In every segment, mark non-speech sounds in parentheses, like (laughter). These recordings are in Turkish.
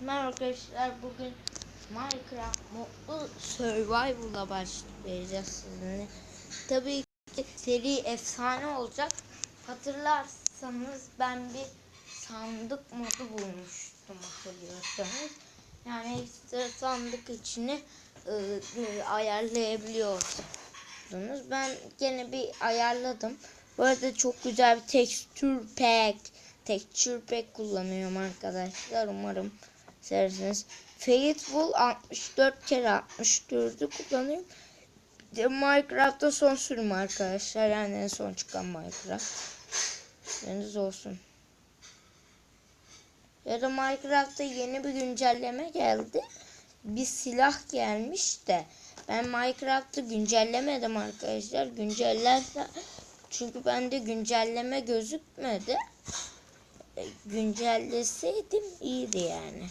Merhaba arkadaşlar bugün Minecraft modlu survival'a başlayacağız sizinle. Tabii ki seri efsane olacak. Hatırlarsanız ben bir sandık modu bulmuştum hatırlıyorsanız. Yani ekstra sandık içini e, e, ayarlayabiliyorsunuz. Ben gene bir ayarladım. Bu arada çok güzel bir texture pack texture pack kullanıyorum arkadaşlar. Umarım seversiniz. Faithful 64 kere 64'ü kullanıyorum. Bir de Minecraft'ta son sürüm arkadaşlar. Yani en son çıkan Minecraft. Deniz olsun. Ya da Minecraft'ta yeni bir güncelleme geldi. Bir silah gelmiş de. Ben Minecraft'ı güncellemedim arkadaşlar. Güncellerse çünkü bende güncelleme gözükmedi e, güncelleseydim iyiydi yani.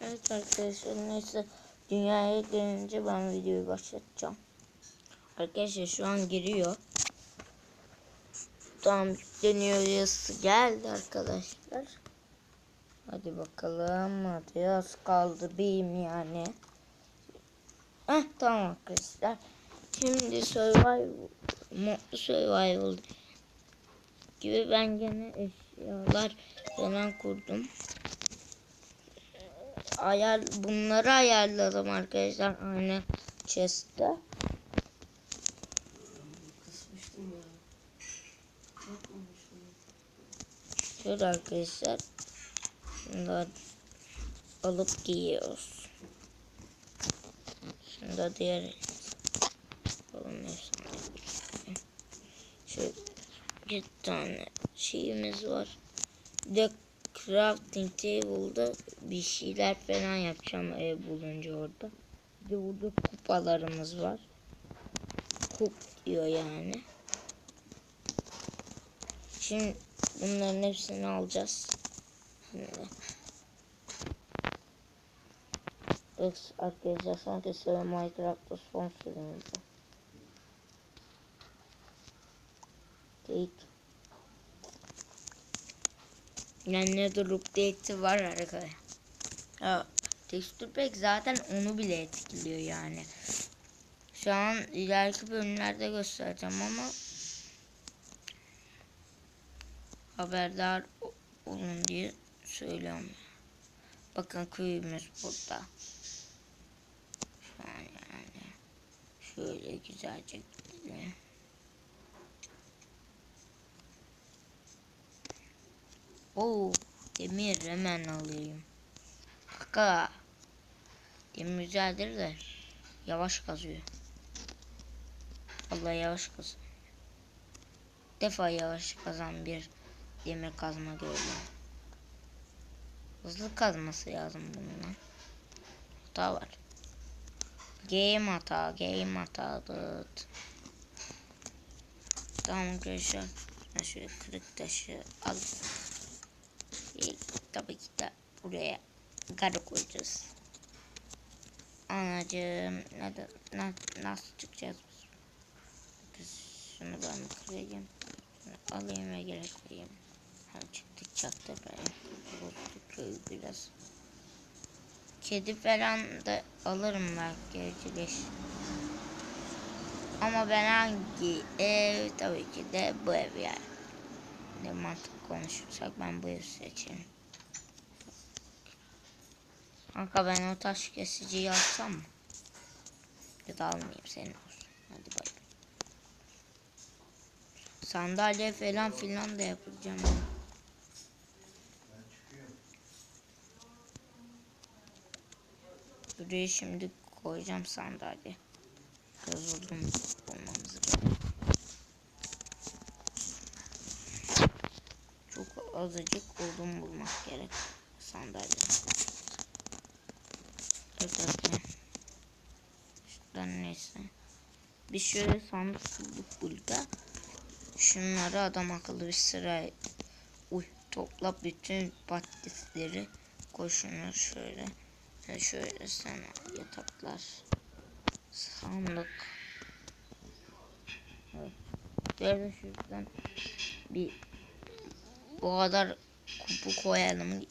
Evet arkadaşlar neyse dünyaya gelince ben videoyu başlatacağım. Arkadaşlar şu an giriyor. Tam yükleniyor yazısı geldi arkadaşlar. Hadi bakalım. Hadi az kaldı benim yani. Heh tamam arkadaşlar. Şimdi survival modlu survival gibi ben gene eşyalar falan kurdum. Ayar bunları ayarladım arkadaşlar aynı chest'te. Şöyle arkadaşlar. Şunları alıp giyiyoruz. Şimdi da diğer Şöyle bir tane şeyimiz var. Bir de crafting table'da bir şeyler falan yapacağım ev bulunca orada. Bir de burada kupalarımız var. Kup diyor yani. Şimdi bunların hepsini alacağız. Evet arkadaşlar sanki sıra Minecraft'ta son sürümüzde. Geyik. Yani ne durup update'i var arkadaşlar. Ya texture pack zaten onu bile etkiliyor yani. Şu an ileriki bölümlerde göstereceğim ama haberdar olun diye söylüyorum. Bakın köyümüz burada. Şu an yani şöyle güzelce gidelim. Oo, demir hemen alayım. Kaka. Demir güzeldir de yavaş kazıyor. Allah yavaş kazıyor. Defa yavaş kazan bir demir kazma gördüm. Hızlı kazması lazım bunun. Hata var. Game hata, game hata. Dıt. Tamam arkadaşlar. Ben şöyle kırık taşı al. Tabii ki de buraya garı koyacağız. Anacığım neden, na, nasıl çıkacağız biz? Şunu ben kırayım. Alayım ve geri. Hem çıktık çaktı. Bozdu köy biraz. Kedi falan da alırım belki evcilleş. Ama ben hangi ev tabii ki de bu ev yani. Ne mantık konuşursak ben bu evi seçerim. Kanka ben o taş kesiciyi alsam mı? Ya da almayayım senin olsun. Hadi bak. Sandalye falan filan da yapacağım. Buraya şimdi koyacağım sandalye. Biraz odun bulmamız gerek. Çok azıcık odun bulmak gerek sandalye. Arkadaşlar. Şuradan neyse. Bir şöyle sandık bulduk burada. Şunları adam akıllı bir sıra Uy topla bütün patatesleri koşunu şöyle ve şöyle sana yataklar sandık evet. Böyle şuradan bir bu kadar kupu koyalım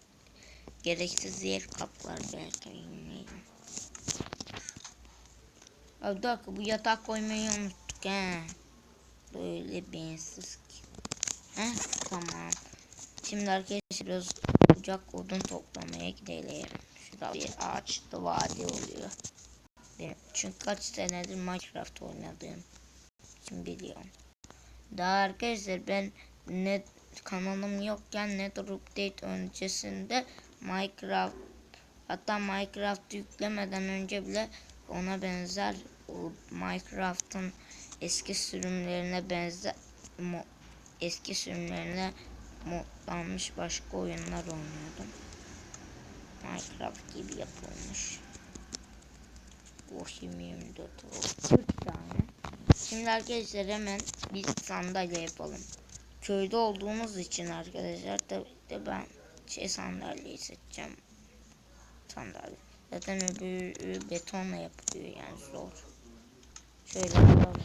gereksiz yer kaplar belki bilmiyorum. Abi dakika bu yatak koymayı unuttuk he. Böyle beyinsiz ki. Heh tamam. Şimdi arkadaşlar biraz kucak odun toplamaya gidelim. Şurada bir ağaçlı vadi oluyor. Benim çünkü kaç senedir Minecraft oynadığım için biliyorum. Daha arkadaşlar ben net kanalım yokken Nether Update öncesinde Minecraft hatta Minecraft yüklemeden önce bile ona benzer Minecraft'ın eski sürümlerine benzer eski sürümlerine modlanmış başka oyunlar oynuyordum. Minecraft gibi yapılmış. Bohim 24 40 tane. Şimdi arkadaşlar hemen bir sandalye yapalım. Köyde olduğumuz için arkadaşlar tabii de ben şey sandalyeyi seçeceğim. Sandalye. Zaten öbürü betonla yapılıyor yani zor. Şöyle yapalım.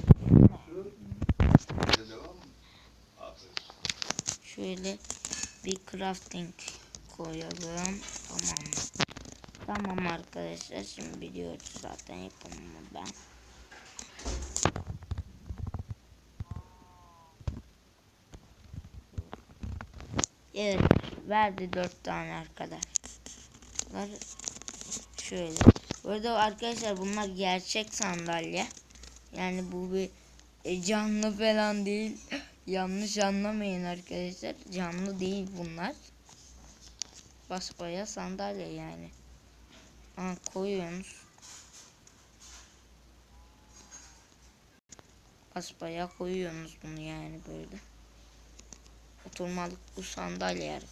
Şöyle bir crafting koyalım. Tamam. Tamam arkadaşlar şimdi biliyoruz zaten yapımını ben. Evet verdi dört tane arkadaşlar. Şöyle. Burada arkadaşlar bunlar gerçek sandalye. Yani bu bir e, canlı falan değil. (gasps) Yanlış anlamayın arkadaşlar. Canlı değil bunlar. Basbaya sandalye yani. Ha, koyuyorsunuz. Basbaya koyuyorsunuz bunu yani böyle. Oturmalık bu sandalye yer.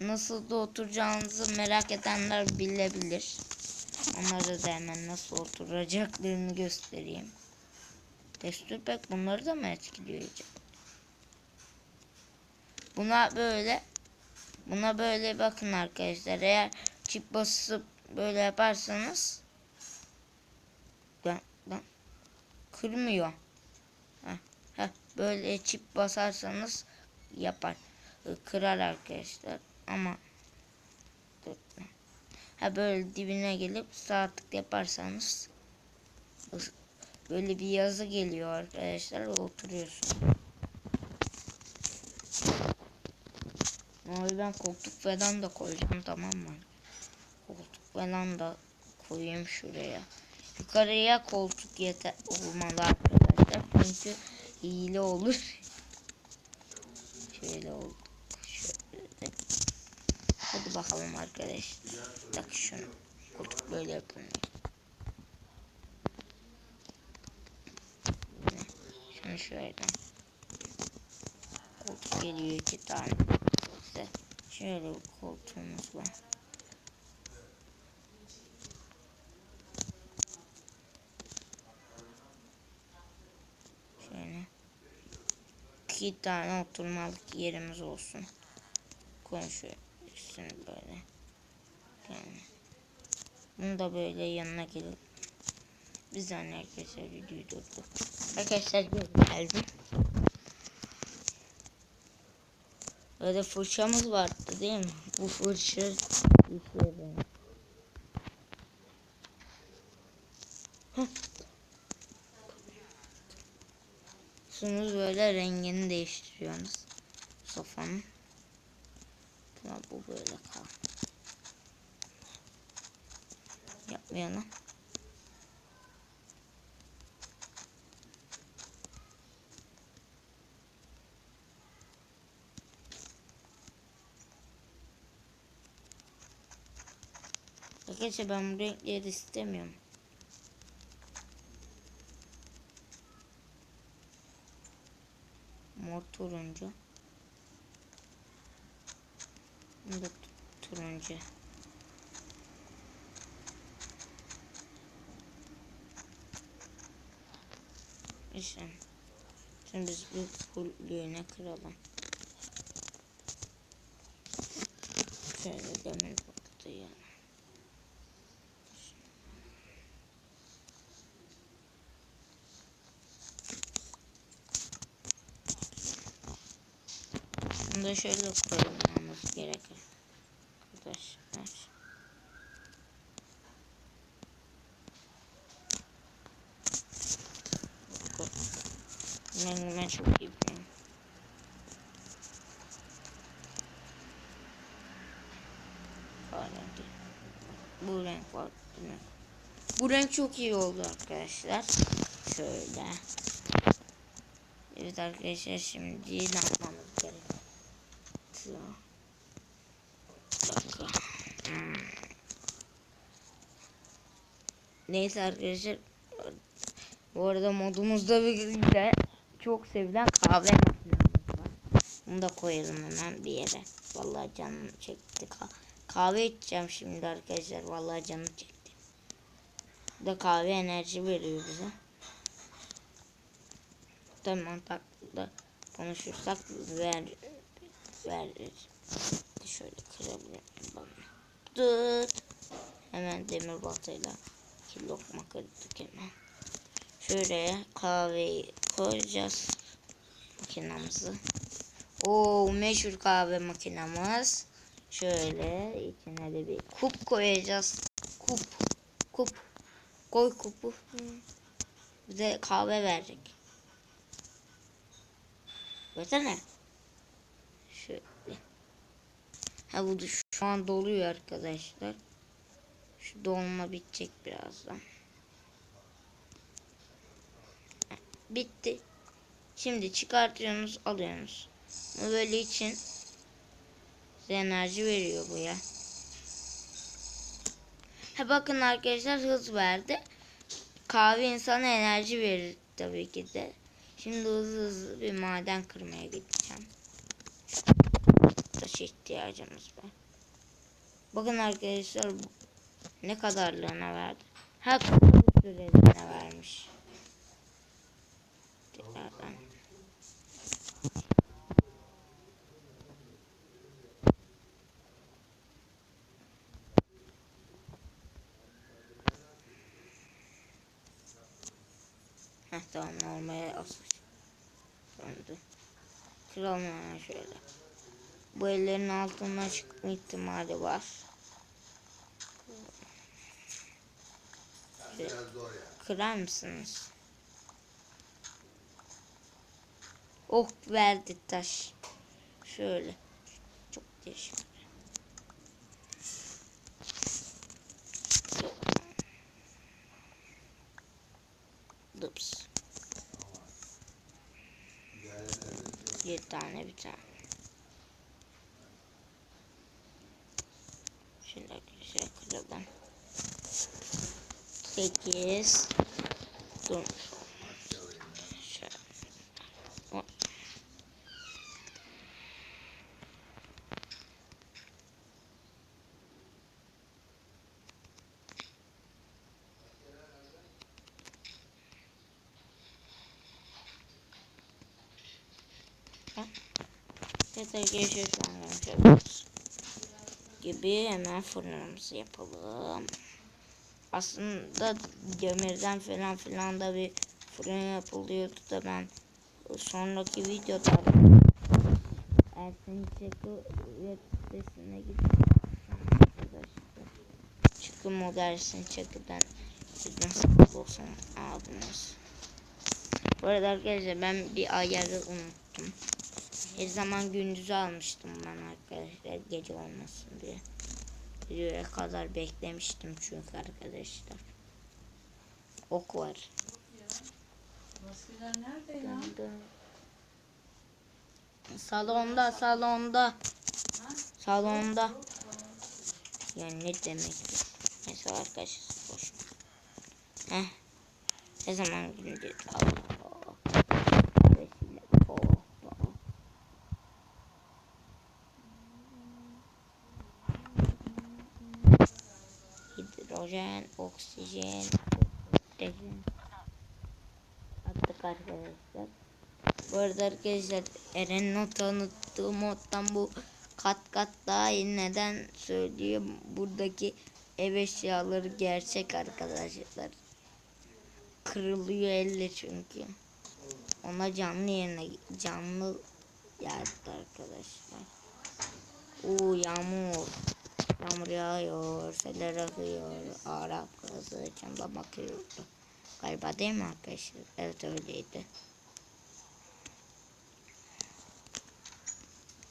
Nasıl da oturacağınızı merak edenler bilebilir. Onlara da hemen nasıl oturacaklarını göstereyim. Texture pack bunları da mı etkiliyor acaba? Buna böyle buna böyle bakın arkadaşlar. Eğer çip basıp böyle yaparsanız ben, ben kırmıyor. Heh, heh, böyle çip basarsanız yapar. Kırar arkadaşlar. Ama. Ha böyle dibine gelip sağ tık yaparsanız böyle bir yazı geliyor arkadaşlar oturuyorsun. Abi ben koltuk falan da koyacağım tamam mı? Koltuk falan da koyayım şuraya. Yukarıya koltuk yeter olmalı arkadaşlar. Çünkü hile olur. Şöyle oldu. Şöyle. Hadi bakalım arkadaşlar. Tak şunu. Koltuk böyle yapılıyor. Şunu şöyle. Koltuk geliyor iki tane. İşte şöyle bir koltuğumuz var. Şöyle. İki tane oturmalık yerimiz olsun. Koyun şöyle ikisini böyle. Yani. Bunu da böyle yanına gelip bir saniye arkadaşlar videoyu durdu. Arkadaşlar geldim. Böyle fırçamız vardı değil mi? Bu fırça yıkıyorum. Şunu böyle rengini değiştiriyorsunuz. Sofanın. Tamam bu böyle kal. Yapmayalım. Arkadaşlar ben bu renkleri istemiyorum. Mor turuncu. Bu turuncu. İşte Şimdi biz bu fullüğüne kıralım. Şöyle demir baktı ya. Da şöyle koymamız gerekir. Arkadaşlar. Ben, ben çok iyi. Bu renk var? Bu renk çok iyi oldu arkadaşlar. Şöyle. Evet arkadaşlar şimdi ne yapmamız gerekiyor? Bir dakika. Hmm. Neyse arkadaşlar. Bu arada modumuzda bir de çok sevilen kahve makinemiz var. Bunu da koyalım hemen bir yere. Vallahi canım çekti. Ka- kahve içeceğim şimdi arkadaşlar. Vallahi canım çekti. Bu da kahve enerji veriyor bize. Tamam tatlı konuşursak ver verir. Şöyle kırabilirim bana. Dıt. Hemen demir baltayla iki lokma kırdık hemen. Şöyle kahveyi koyacağız makinamızı. O meşhur kahve makinamız. Şöyle içine de bir kup koyacağız. Kup. Kup. Koy kupu. Bize kahve verecek. Versene. Şöyle. Ha bu da şu an doluyor arkadaşlar. Şu dolma bitecek birazdan. Bitti. Şimdi çıkartıyorsunuz, alıyorsunuz. Bu böyle için enerji veriyor bu ya. Ha bakın arkadaşlar hız verdi. Kahve insana enerji verir tabii ki de. Şimdi hızlı hızlı bir maden kırmaya gideceğim. Taş ihtiyacımız var. Bakın arkadaşlar ne kadarlığına verdi. Kısa süreliğine vermiş. Tekrardan. Heh tamam normale asmış. Döndü. Kıralım hemen şöyle. Bu ellerin altından çıkma ihtimali var. Şöyle Kırar mısınız? Oh verdi taş. Şöyle. Çok değişik. Dups. Bir tane bir tane. Şimdi arkadaşlar kıralım. Sekiz. Dur. Şöyle. On. Evet arkadaşlar şu an yapıyoruz. Gibi hemen fırınımızı yapalım. Aslında demirden falan filan da bir fırın yapılıyordu da ben sonraki videoda Ersin Çakı web sitesine arkadaşlar. Çıkın o Ersin Çakı'dan nasıl olsun aldınız. Bu arada arkadaşlar ben bir ayarı unuttum. Her zaman gündüzü almıştım ben arkadaşlar gece olmasın diye. Videoya kadar beklemiştim çünkü arkadaşlar. Ok var. Maskeler nerede ya? Salonda, salonda. Salonda. Yani ne demek? Neyse arkadaşlar boş. Heh. Ne zaman gündüz? Allah. Vesile. Oh, oh. Hidrojen, oksijen, oksijen. Attık arkadaşlar. Bu arada arkadaşlar Eren'in o tanıttığı moddan bu kat kat daha iyi. Neden söylüyor? Buradaki ev eşyaları gerçek arkadaşlar. Kırılıyor elle çünkü. Ona canlı yerine canlı geldi arkadaşlar. Oo yağmur. Yağmur yağıyor, seller akıyor, Arap kızı camdan bakıyordu. Galiba değil mi arkadaşlar? Evet öyleydi.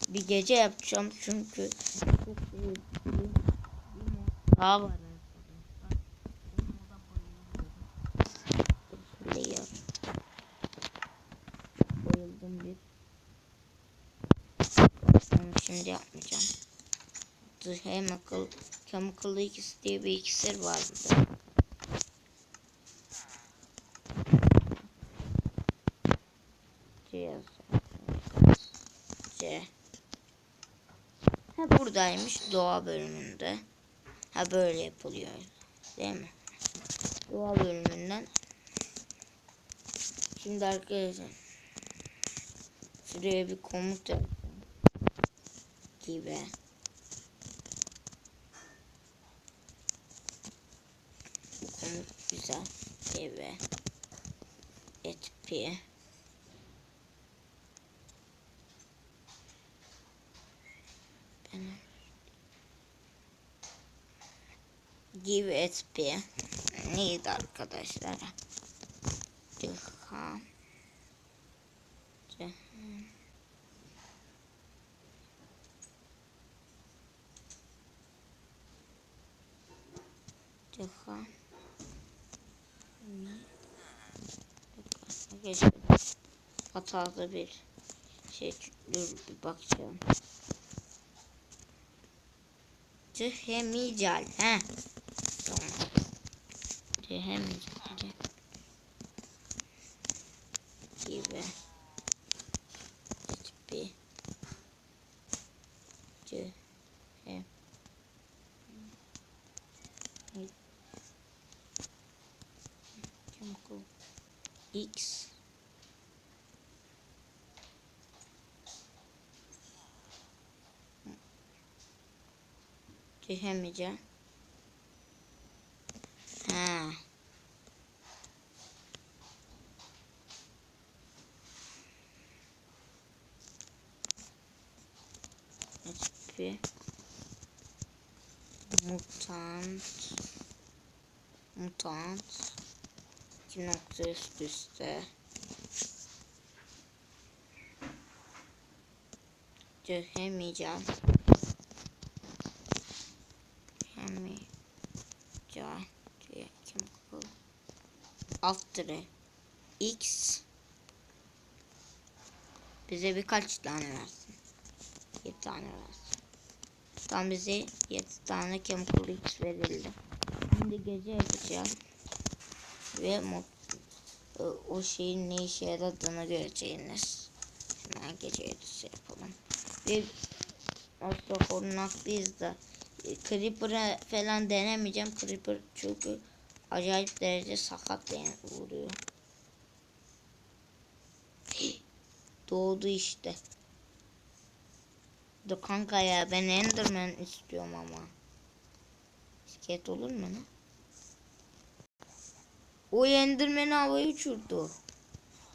Bir gece yapacağım çünkü çok iyi bir var bir. Şimdi yapmayacağım. The Chemical, Chemical X diye bir iksir vardı. C. Ha buradaymış doğa bölümünde. Ha böyle yapılıyor. Değil mi? Doğa bölümünden. Şimdi arkadaşlar. Şuraya bir komut. Gibi. Bu komut güzel. Etpi. Benim. Give etpi. Neydi arkadaşlar? Cihan. Cihan. Cihan. Arkadaşlar hatalı bir şey dur bir bakacağım. Cihemical he. Tamam. Cihemical gibi hiçbir cihem Chemical X Que remédio? Ah. XP. Mutante. Mutante. Que não existe isto é. De remediar. Alt dire X bize birkaç tane versin. 7 tane versin. Tam bize 7 tane Chemical X verildi. Şimdi gece yapacağım. Ve mod, e, o şeyin ne işe yaradığını göreceğiniz. Hemen gece yarısı yapalım. Ve asla korunak bizde. E, Creeper'ı falan denemeyeceğim. Creeper çünkü acayip derece sakat yani vuruyor. (gasps) Doğdu işte. Dur kanka ya ben Enderman istiyorum ama. İskelet olur mu ne? O Enderman'i havaya uçurdu.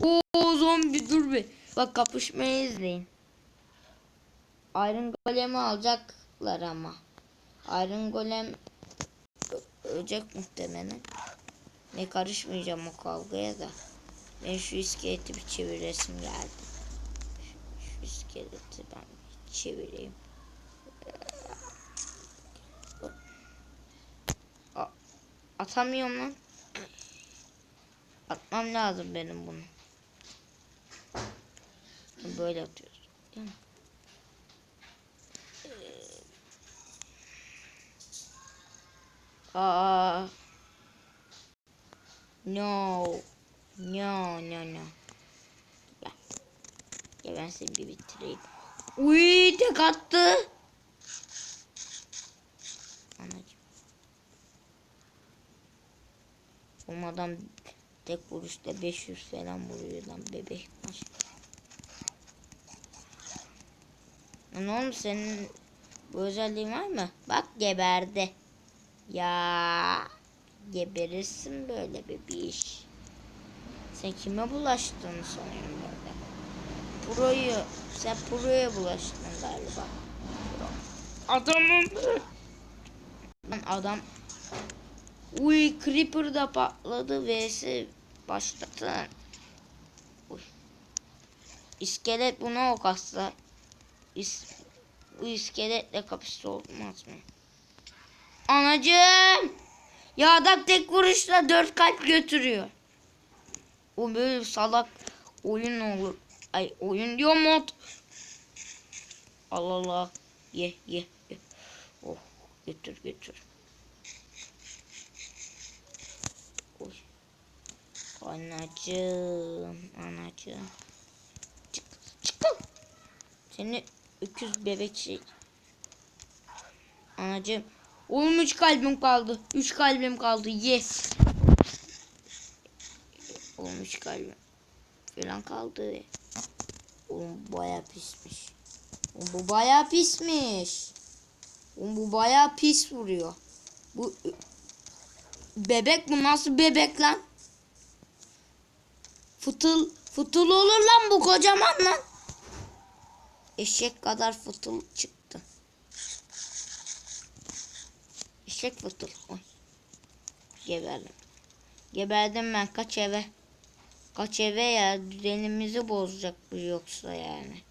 Oo zombi dur bir. Bak kapışmayı izleyin. Iron Golem'i alacaklar ama. Iron Golem ölecek muhtemelen. Ne karışmayacağım o kavgaya da. Ben şu iskeleti bir çeviresim geldi. Şu, iskeleti ben bir çevireyim. Atamıyorum lan. Atmam lazım benim bunu. Böyle atıyoruz. Değil mi? No. No no no. Gel. Gel ben seni bir bitireyim. Uy tek attı. Anacığım. Adam tek vuruşta 500 falan vuruyor lan bebek maç. Oğlum senin bu özelliğin var mı? Bak geberdi. Ya geberirsin böyle bebiş. Sen kime bulaştığını sanıyorsun böyle? Pro'yu, sen Pro'ya bulaştın galiba. Pro. Adamım. Lan adam. Uy Creeper da patladı vs başladı. Uy. İskelet buna ok atsa. İs bu iskeletle kapışsa olmaz mı? Anacığım. Ya adam tek vuruşla dört kalp götürüyor. O böyle salak oyun olur. Ay oyun diyor mod. Allah Allah. Ye ye ye. Oh götür götür. Oy. Anacığım, anacığım. Çık, çık. Seni öküz bebek şey. Anacığım. Oğlum üç kalbim kaldı. Üç kalbim kaldı. Yes. Oğlum üç kalbim falan kaldı. Oğlum baya pismiş. Oğlum bu baya pismiş. Oğlum bu baya pis vuruyor. Bu bebek bu nasıl bebek lan? Fıtıl fıtıl olur lan bu kocaman lan. Eşek kadar fıtıl çıktı. Eşek fıtıl. Oy. Geberdim. Geberdim ben kaç eve. Kaç eve ya düzenimizi bozacak bu yoksa yani.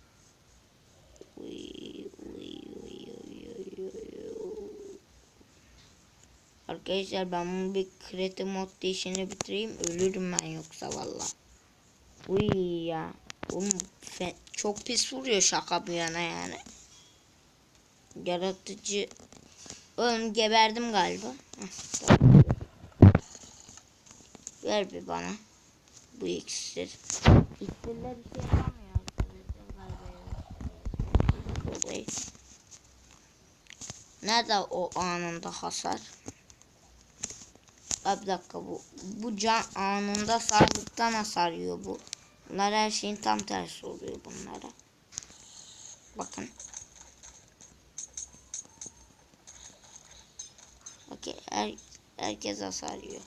Arkadaşlar ben bunu bir kredi mod işini bitireyim ölürüm ben yoksa valla. Uy ya. Oğlum çok pis vuruyor şaka bir yana yani. Yaratıcı. Oğlum geberdim galiba. Ver bir bana. Bu iksir. İksirler galiba. Bu değil. Nerede o anında hasar? Aa, bir dakika bu. Bu can anında sağlıktan hasar yiyor bu. Bunlar her şeyin tam tersi oluyor bunlara. Bakın. Her, herkes hasar yiyor.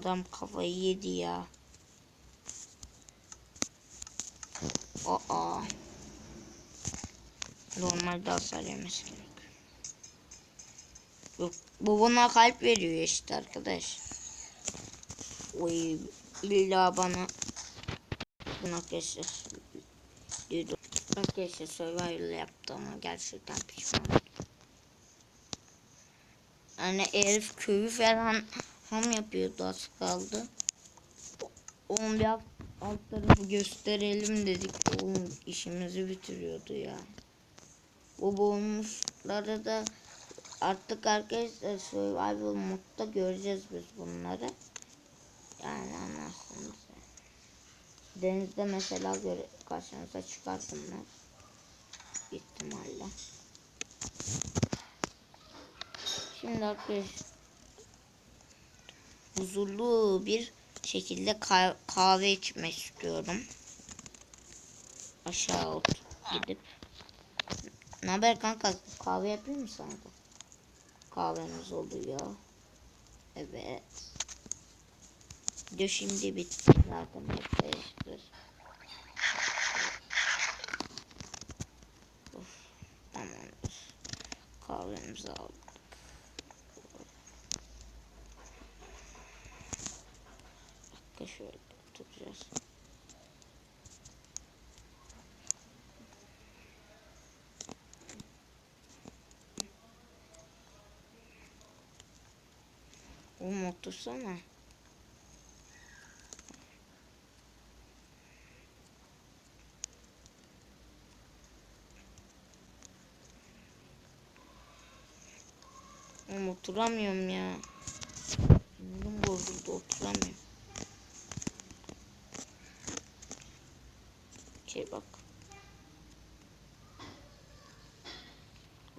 Adam kafayı yedi ya. Aa. Normalde hasar yemesi gerek. Yok. Bu buna kalp veriyor işte arkadaş. Oy illa bana arkadaşlar dedim. Arkadaşlar survival yaptı ama gerçekten pişman. Hani herif köyü falan ham yapıyordu az kaldı. Onun bir alt, alt tarafı gösterelim dedik. Oğlum işimizi bitiriyordu ya. Bu bonusları da artık arkadaşlar survival modda göreceğiz biz bunları. Yani anlarsınız. Denizde mesela göre karşınıza çıkar bunlar. İhtimalle. Şimdi arkadaşlar huzurlu bir şekilde kah- kahve içmek istiyorum. Aşağı ot gidip. Ne haber kanka? Kahve yapayım mı sana da? Oluyor. Evet. Video şimdi bitti zaten arkadaşlar. Of, tamamdır. Kahvemizi aldık. Dakika şöyle oturacağız. Oğlum otursana. Oturamıyorum ya. Morum bozuldu oturamıyorum. Şey bak.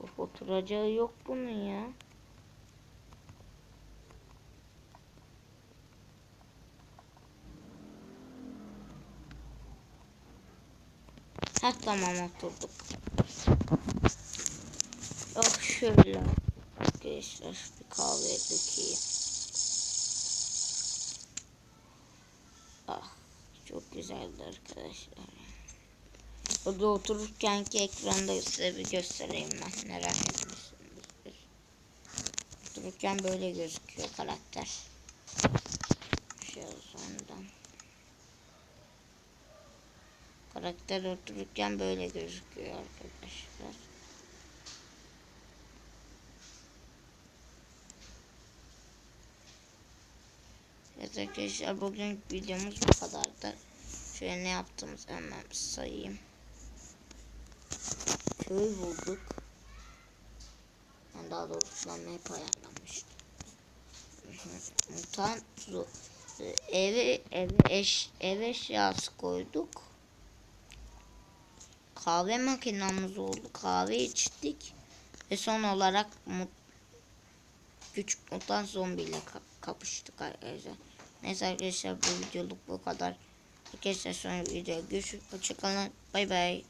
Of oturacağı yok bunun ya. Heh tamam oturduk. Yok şöyle. Arkadaşlar bir kahve dökeyim. Ah çok güzeldi arkadaşlar. Burada otururkenki ekranda size bir göstereyim ben. Merak etmişsinizdir. Otururken böyle gözüküyor karakter. Şöyle sonradan. Karakter otururken böyle gözüküyor arkadaşlar. Evet arkadaşlar bugün videomuz bu kadardı. Şöyle ne yaptığımızı hemen sayayım. Köy bulduk. Yani daha doğrusu ben hep ayarlamıştım. Mutant su. Eve, eve, eş, ev eşyası koyduk. Kahve makinamız oldu. Kahve içtik. Ve son olarak mut, küçük mutant zombiyle ka- kapıştık arkadaşlar. Neyse arkadaşlar bu videoluk bu kadar. Arkadaşlar sonra videoya görüşürüz. Hoşçakalın. Bay bay.